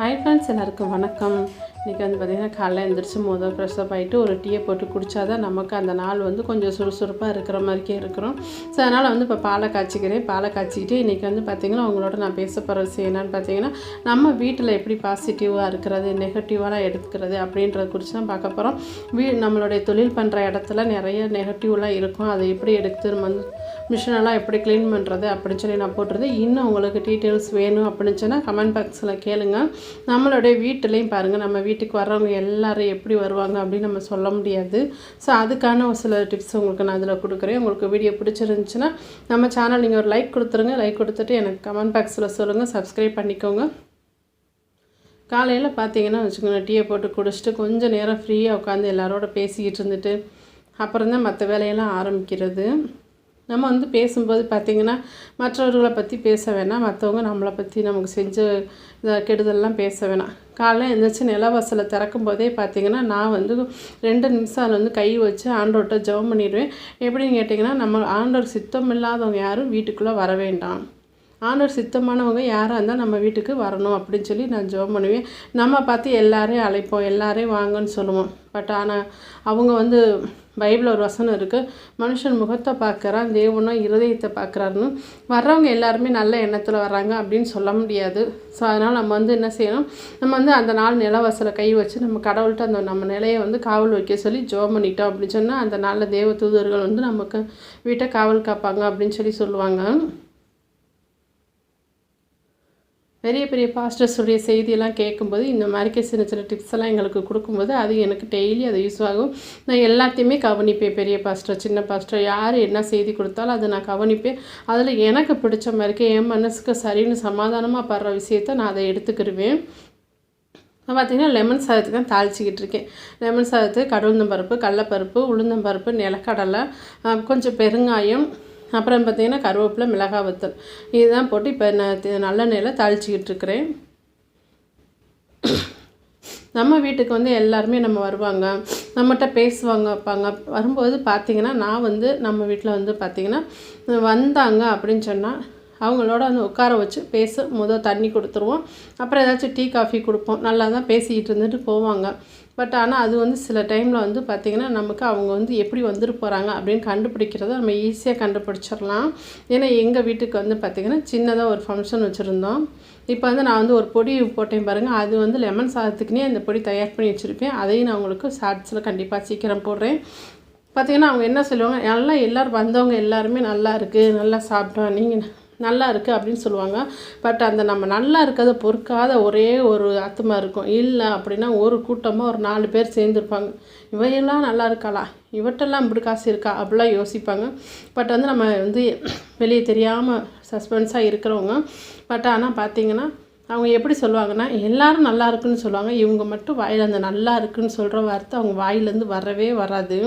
Hi friends எல்லாருக்கும் வணக்கம். இன்றைக்கி வந்து பார்த்திங்கன்னா காலைல எழுந்திரிச்சு முதல் ஃப்ரெஷ்ஷப் ஆகிட்டு ஒரு டீயை போட்டு குடித்தாதான் நமக்கு அந்த நாள் வந்து கொஞ்சம் சுறுசுறுப்பாக இருக்கிற மாதிரிக்கே இருக்கிறோம். ஸோ அதனால் வந்து இப்போ பாலை காய்ச்சிக்கிறேன். பாலை காய்ச்சிக்கிட்டு இன்றைக்கி வந்து பார்த்திங்கன்னா உங்களோட நான் பேச போகிற விஷயம் என்னென்னு பார்த்தீங்கன்னா நம்ம வீட்டில் எப்படி பாசிட்டிவாக இருக்கிறது நெகட்டிவாலாம் எடுத்துக்கிறது அப்படின்றத குறித்து தான் பார்க்க போகிறோம் வீ நம்மளுடைய தொழில் பண்ணுற இடத்துல நிறைய நெகட்டிவ்லாம் இருக்கும். அதை எப்படி எடுத்து நம்ம வந்து மிஷினெல்லாம் எப்படி க்ளீன் பண்ணுறது அப்படின்னு சொல்லி நான் போட்டிருந்தேன். இன்னும் உங்களுக்கு டீட்டெயில்ஸ் வேணும் அப்படின்னு சொன்னால் கமெண்ட் பாக்ஸில் கேளுங்கள் நம்மளுடைய வீட்டிலையும் பாருங்கள் நம்ம வீட்டுக்கு வர்றவங்க எல்லாரும் எப்படி வருவாங்க அப்படின்னு நம்ம சொல்ல முடியாது. ஸோ அதுக்கான ஒரு சில டிப்ஸ் உங்களுக்கு நான் அதில் கொடுக்குறேன். உங்களுக்கு வீடியோ பிடிச்சிருந்துச்சுன்னா நம்ம சேனல் நீங்கள் ஒரு லைக் கொடுத்துருங்க. லைக் கொடுத்துட்டு எனக்கு கமெண்ட் பாக்ஸில் சொல்லுங்கள் சப்ஸ்கிரைப் பண்ணிக்கோங்க. காலையில் பார்த்தீங்கன்னா வச்சுக்கோங்க டீயை போட்டு குடிச்சிட்டு கொஞ்சம் நேரம் ஃப்ரீயாக உட்காந்து எல்லாரோட பேசிக்கிட்டு இருந்துட்டு அப்புறம் தான் மற்ற வேலையெல்லாம் ஆரம்பிக்கிறது. நம்ம வந்து பேசும்போது பார்த்திங்கன்னா மற்றவர்களை பற்றி பேச வேணாம். மற்றவங்க நம்மளை பற்றி நமக்கு செஞ்ச இதை கெடுதல்லாம் பேச வேணாம். காலைல எழுந்திரிச்சு நிலவாசலை திறக்கும் போதே பார்த்திங்கன்னா நான் வந்து ரெண்டு நிமிஷம் அதில் வந்து கை வச்சு ஆண்டோர்கிட்ட ஜெபம் பண்ணிடுவேன். எப்படின்னு கேட்டிங்கன்னா நம்ம ஆண்டோர் சித்தம் இல்லாதவங்க யாரும் வீட்டுக்குள்ளே வர வேண்டாம். ஆண்டவர் சித்தமானவங்க யாராக இருந்தால் நம்ம வீட்டுக்கு வரணும் அப்படின்னு சொல்லி நான் ஜெபம் பண்ணுவேன். நம்ம பார்த்து எல்லாரையும் அழைப்போம் எல்லாரையும் வாங்கன்னு சொல்லுவோம். பட் ஆனால் அவங்க வந்து பைபிளில் ஒரு வசனம் இருக்குது மனுஷன் முகத்தை பார்க்குறான் தேவனோ இருதயத்தை பார்க்குறாருன்னு வர்றவங்க எல்லாருமே நல்ல எண்ணத்தில் வர்றாங்க அப்படின்னு சொல்ல முடியாது. ஸோ அதனால் நம்ம வந்து என்ன செய்யணும்? நம்ம வந்து அந்த நாள் நிலவசலை கை வச்சு நம்ம கடவுள்கிட்ட அந்த நம்ம நிலையை வந்து காவல் வைக்க சொல்லி ஜோம் பண்ணிட்டோம் அப்படின்னு சொன்னால் அந்த நாளில் தேவ தூதர்கள் வந்து நமக்கு வீட்டை காவல் காப்பாங்க அப்படின்னு சொல்லி சொல்லுவாங்க. பெரிய பெரிய பாஸ்டர்ஸுடைய செய்தியெல்லாம் கேட்கும்போது இந்த மாதிரி சின்ன சின்ன டிப்ஸ் எல்லாம் எங்களுக்கு கொடுக்கும்போது அது எனக்கு டெய்லி அது யூஸ் ஆகும். நான் எல்லாத்தையுமே கவனிப்பேன் பெரிய பாஸ்டர் சின்ன பாஸ்டர் யார் என்ன செய்தி கொடுத்தாலும் அதை நான் கவனிப்பேன். அதில் எனக்கு பிடிச்ச மாதிரிக்கு என் மனசுக்கு சரின்னு சமாதானமாக படுற விஷயத்த நான் அதை எடுத்துக்கிடுவேன். நான் லெமன் சாதத்துக்கு தான் தாளிச்சிக்கிட்டு இருக்கேன். லெமன் சாதத்துக்கு கடவுந்தம்பருப்பு கடலப்பருப்பு உளுந்தம்பருப்பு நிலக்கடலை கொஞ்சம் பெருங்காயம் அப்புறம் பார்த்திங்கன்னா கருவேப்பிலை மிளகாய் வத்தல். இதுதான் போட்டு இப்போ நான் நல்லெண்ணெயில் தாளிச்சிக்கிட்டு இருக்கிறேன். நம்ம வீட்டுக்கு வந்து எல்லாருமே நம்ம வருவாங்க. நம்மகிட்ட பேசுவாங்க வைப்பாங்க வரும்போது பார்த்திங்கன்னா நான் வந்து நம்ம வீட்டில் வந்து பார்த்திங்கன்னா வந்தாங்க அப்படின்னு சொன்னால் அவங்களோட வந்து உட்கார வச்சு பேச முதல் தண்ணி கொடுத்துருவோம். அப்புறம் ஏதாச்சும் டீ காஃபி கொடுப்போம். நல்லா தான் பேசிக்கிட்டு இருந்துட்டு போவாங்க. பட் ஆனால் அது வந்து சில டைமில் வந்து பார்த்திங்கன்னா நமக்கு அவங்க வந்து எப்படி வந்துட்டு போகிறாங்க அப்படின்னு கண்டுபிடிக்கிறத நம்ம ஈஸியாக கண்டுபிடிச்சிடலாம். ஏன்னா எங்கள் வீட்டுக்கு வந்து பார்த்திங்கன்னா சின்னதாக ஒரு ஃபங்க்ஷன் வச்சுருந்தோம். இப்போ வந்து நான் வந்து ஒரு பொடி போட்டேன் பாருங்கள் அது வந்து லெமன் சாதத்துக்குனே அந்த பொடி தயார் பண்ணி வச்சுருப்பேன். அதையும் நான் உங்களுக்கு ஷார்ட்ஸில் கண்டிப்பாக சீக்கிரம் போடுறேன். பார்த்திங்கன்னா அவங்க என்ன சொல்லுவாங்க நல்லா எல்லோரும் வந்தவங்க எல்லாருமே நல்லா இருக்குது நல்லா சாப்பிட்டோம். நீங்கள் நல்லா இருக்குது அப்படின்னு சொல்லுவாங்க. பட் அந்த நம்ம நல்லா இருக்கிறத பொறுக்காத ஒரே ஒரு ஆத்மா இருக்கும். இல்லை அப்படின்னா ஒரு கூட்டமாக ஒரு நாலு பேர் சேர்ந்துருப்பாங்க. இவையெல்லாம் நல்லா இருக்காளா? இவட்டெல்லாம் இப்படி காசு இருக்கா? அப்படிலாம் யோசிப்பாங்க. பட் வந்து நம்ம வந்து வெளியே தெரியாமல் சஸ்பென்ஸாக இருக்கிறவங்க. பட் ஆனால் பார்த்தீங்கன்னா அவங்க எப்படி சொல்லுவாங்கன்னா எல்லோரும் நல்லா இருக்குன்னு சொல்லுவாங்க. இவங்க மட்டும் வாயில் அந்த நல்லா இருக்குன்னு சொல்கிற வார்த்தை அவங்க வாயிலேருந்து வரவே வராது.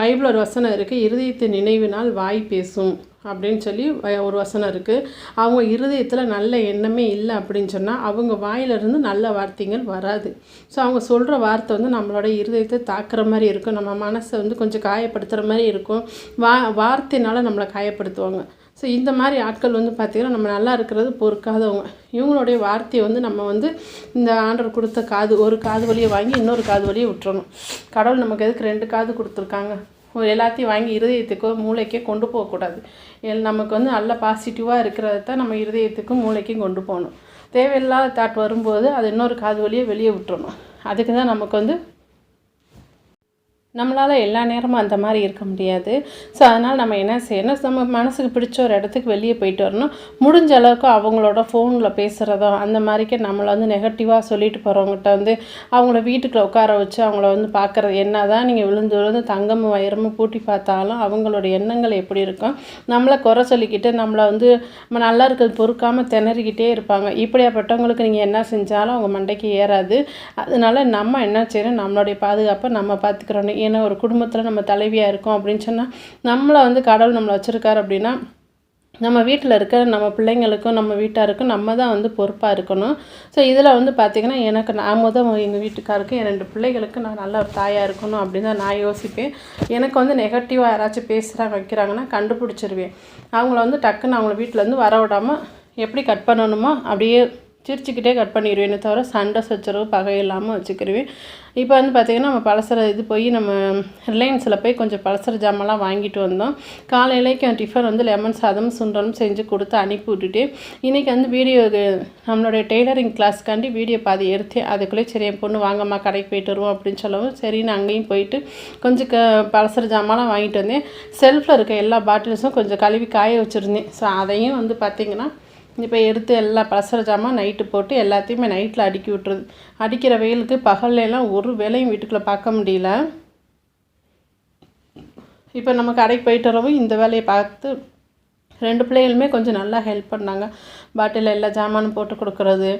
பைபிள் ஒரு வசனம் இருக்குது இருதயத்தை நினைவினால் வாய் பேசும். அப்படின்னு சொல்லி ஒரு வசனம் இருக்குது அவங்க இருதயத்தில் நல்ல எண்ணமே இல்லை அப்படின்னு சொன்னால் அவங்க வாயிலிருந்து நல்ல வார்த்தைகள் வராது. ஸோ அவங்க சொல்கிற வார்த்தை வந்து நம்மளோட இருதயத்தை தாக்குற மாதிரி இருக்கும். நம்ம மனசை வந்து கொஞ்சம் காயப்படுத்துகிற மாதிரி இருக்கும். வா வார்த்தைனால நம்மளை காயப்படுத்துவாங்க. ஸோ இந்த மாதிரி ஆட்கள் வந்து பார்த்திங்கன்னா நம்ம நல்லா இருக்கிறது பொறுக்காதவங்க. இவங்களுடைய வார்த்தையை வந்து நம்ம வந்து இந்த ஆண்டர் கொடுத்த காது ஒரு காது வழியை வாங்கி இன்னொரு காது வழியை விட்டுறணும். கடவுள் நமக்கு எதுக்கு ரெண்டு காது கொடுத்துருக்காங்க? எல்லாத்தையும் வாங்கி இருதயத்துக்கோ மூளைக்கோ கொண்டு போகக்கூடாது. எல் நமக்கு வந்து நல்ல பாசிட்டிவாக இருக்கிறத தான் நம்ம இருதயத்துக்கும் மூளைக்கும் கொண்டு போகணும். தேவையில்லாத தாட் வரும்போது அது இன்னொரு காது வழியை வெளியே விட்டுறணும். அதுக்கு தான் நமக்கு வந்து நம்மளால் எல்லா நேரமும் அந்த மாதிரி இருக்க முடியாது. ஸோ அதனால் நம்ம என்ன செய்யணும்? நம்ம மனசுக்கு பிடிச்ச ஒரு இடத்துக்கு வெளியே போயிட்டு வரணும். முடிஞ்ச அளவுக்கு அவங்களோட ஃபோனில் பேசுகிறதோ அந்த மாதிரிக்கே நம்மளை வந்து நெகட்டிவாக சொல்லிட்டு போகிறவங்ககிட்ட வந்து அவங்கள வீட்டுக்குள்ளே உட்கார வச்சு அவங்கள வந்து பார்க்குறது. என்ன தான் நீங்கள் விழுந்து விழுந்து தங்கமும் வயிறமும் பூட்டி பார்த்தாலும் அவங்களோட எண்ணங்கள் எப்படி இருக்கும் நம்மளை குறை சொல்லிக்கிட்டு நம்மளை வந்து நம்ம நல்லா இருக்கிறது பொறுக்காமல் திணறிக்கிட்டே இருப்பாங்க. இப்படியாப்பட்டவங்களுக்கு நீங்கள் என்ன செஞ்சாலும் அவங்க மண்டைக்கு ஏறாது. அதனால் நம்ம என்ன செய்யணும்? நம்மளுடைய பாதுகாப்பை நம்ம பார்த்துக்கிறோன்னு ஏன்னா ஒரு குடும்பத்தில் நம்ம தலைவியாக இருக்கோம் அப்படின்னு சொன்னால் நம்மளை வந்து கடவுள் நம்மளை வச்சுருக்காரு அப்படின்னா நம்ம வீட்டில் இருக்க நம்ம பிள்ளைங்களுக்கும் நம்ம வீட்டாருக்கும் நம்ம தான் வந்து பொறுப்பாக இருக்கணும். ஸோ இதில் வந்து பார்த்திங்கன்னா எனக்கு நான் முதல் எங்கள் வீட்டுக்காருக்கும் என் ரெண்டு பிள்ளைகளுக்கு நான் நல்ல ஒரு தாயாக இருக்கணும் அப்படின்னு தான் நான் யோசிப்பேன். எனக்கு வந்து நெகட்டிவாக யாராச்சும் பேசுகிறாங்க வைக்கிறாங்கன்னா கண்டுபிடிச்சிருவேன். அவங்கள வந்து டக்குன்னு அவங்கள வீட்டிலேருந்து வர விடாமல் எப்படி கட் பண்ணணுமோ அப்படியே சிரிச்சுக்கிட்டே கட் பண்ணிடுவேனே தவிர சண்டை சச்சரவு பகை இல்லாமல் வச்சுக்கிருவேன். இப்போ வந்து பார்த்திங்கன்னா நம்ம பலசர இது போய் நம்ம ரிலையன்ஸில் போய் கொஞ்சம் பலசர ஜாமெல்லாம் வாங்கிட்டு வந்தோம். காலையிலேக்கு டிஃபன் வந்து லெமன் சாதம் சுண்டலும் செஞ்சு கொடுத்து அனுப்பி விட்டுட்டு இன்றைக்கி வந்து வீடியோ நம்மளுடைய டெய்லரிங் கிளாஸ்க்காண்டி வீடியோ பாதி எடுத்தேன். அதுக்குள்ளே சரி என் பொண்ணு வாங்கம்மா கடைக்கு போயிட்டு வருவோம் அப்படின்னு சொல்லவும் சரின்னு அங்கேயும் போயிட்டு கொஞ்சம் க பலசர ஜாமெல்லாம் வாங்கிட்டு வந்தேன். செல்ஃபில் இருக்க எல்லா பாட்டில்ஸும் கொஞ்சம் கழுவி காய வச்சுருந்தேன். ஸோ அதையும் வந்து பார்த்திங்கன்னா இப்போ எடுத்து எல்லா பசர ஜாமான் நைட்டு போட்டு எல்லாத்தையுமே நைட்டில் அடுக்கி விட்டுருது அடிக்கிற வெயிலுக்கு பகல்லாம் ஒரு வேலையும் வீட்டுக்குள்ளே பார்க்க முடியல. இப்போ நம்ம கடைக்கு போயிட்டு வரவும் இந்த வேலையை பார்த்து ரெண்டு பிள்ளைகளுமே கொஞ்சம் நல்லா ஹெல்ப் பண்ணாங்க. பாட்டில் எல்லா ஜாமானும் போட்டு கொடுக்குறது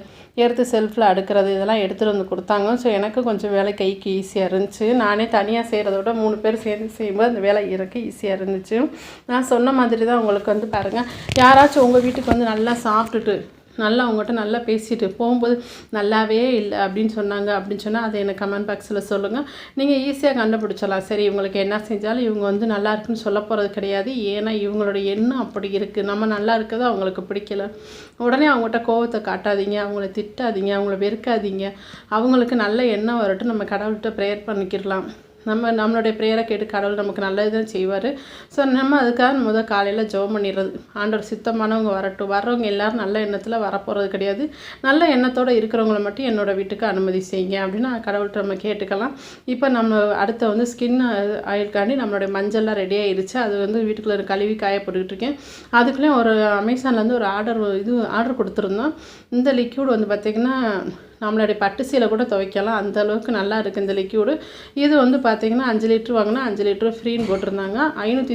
எடுத்து செல்ஃபில் அடுக்கிறது இதெல்லாம் எடுத்துகிட்டு வந்து கொடுத்தாங்க. ஸோ எனக்கு கொஞ்சம் வேலை கைக்கு ஈஸியாக இருந்துச்சு. நானே தனியாக செய்கிறத விட மூணு பேர் சேர்ந்து செய்யும்போது அந்த வேலை இறக்க ஈஸியாக இருந்துச்சு. நான் சொன்ன மாதிரி தான் உங்களுக்கு வந்து பாருங்கள் யாராச்சும் உங்கள் வீட்டுக்கு வந்து நல்லா சாப்பிட்டுட்டு நல்லா அவங்ககிட்ட நல்லா பேசிட்டு போகும்போது நல்லாவே இல்லை அப்படின்னு சொன்னாங்க அப்படின்னு சொன்னால் அதை எனக்கு கமெண்ட் பாக்ஸில் சொல்லுங்கள் நீங்கள் ஈஸியாக கண்டுபிடிச்சலாம் சரி இவங்களுக்கு என்ன செஞ்சாலும் இவங்க வந்து நல்லா இருக்குன்னு சொல்ல போகிறது கிடையாது. ஏன்னா இவங்களோட எண்ணம் அப்படி இருக்குது நம்ம நல்லா இருக்கிறது அவங்களுக்கு பிடிக்கல. உடனே அவங்ககிட்ட கோவத்தை காட்டாதீங்க. அவங்கள திட்டாதீங்க. அவங்கள வெறுக்காதீங்க. அவங்களுக்கு நல்ல எண்ணம் வரட்டும். நம்ம கடவுள்கிட்ட ப்ரேயர் பண்ணிக்கிடலாம். நம்ம நம்மளுடைய ப்ரேயரை கேட்டு கடவுள் நமக்கு நல்லது தான் செய்வார். ஸோ நம்ம அதுக்காக முதல் காலையில் ஜெபம் பண்ணிடுறது. ஆண்டவர் சித்தமானவங்க வரட்டும். வர்றவங்க எல்லோரும் நல்ல எண்ணத்தில் வரப்போகிறது கிடையாது. நல்ல எண்ணத்தோடு இருக்கிறவங்கள மட்டும் என்னோடய வீட்டுக்கு அனுமதி செய்யுங்க அப்படின்னு கடவுள்கிட்ட நம்ம கேட்டுக்கலாம். இப்போ நம்ம அடுத்த வந்து ஸ்கின் ஆயிலுக்காண்டி நம்மளுடைய மஞ்சள்லாம் ரெடி ஆயிடுச்சு அது வந்து வீட்டுக்குள்ளே கழுவி காய இருக்கேன். அதுக்குள்ளேயும் ஒரு அமேசான்லேருந்து ஒரு ஆர்டர் இது ஆர்டர் கொடுத்துருந்தோம். இந்த லிக்யூட் வந்து பார்த்திங்கன்னா நம்மளுடைய பட்டு சீலை கூட துவைக்கலாம். அந்த அளவுக்கு நல்லா இருக்குது இந்த லிக்யூடு இது வந்து பார்த்திங்கன்னா அஞ்சு லிட்ரு வாங்கினா அஞ்சு லிட்ரு ஃப்ரீன்னு போட்டிருந்தாங்க. ஐநூற்றி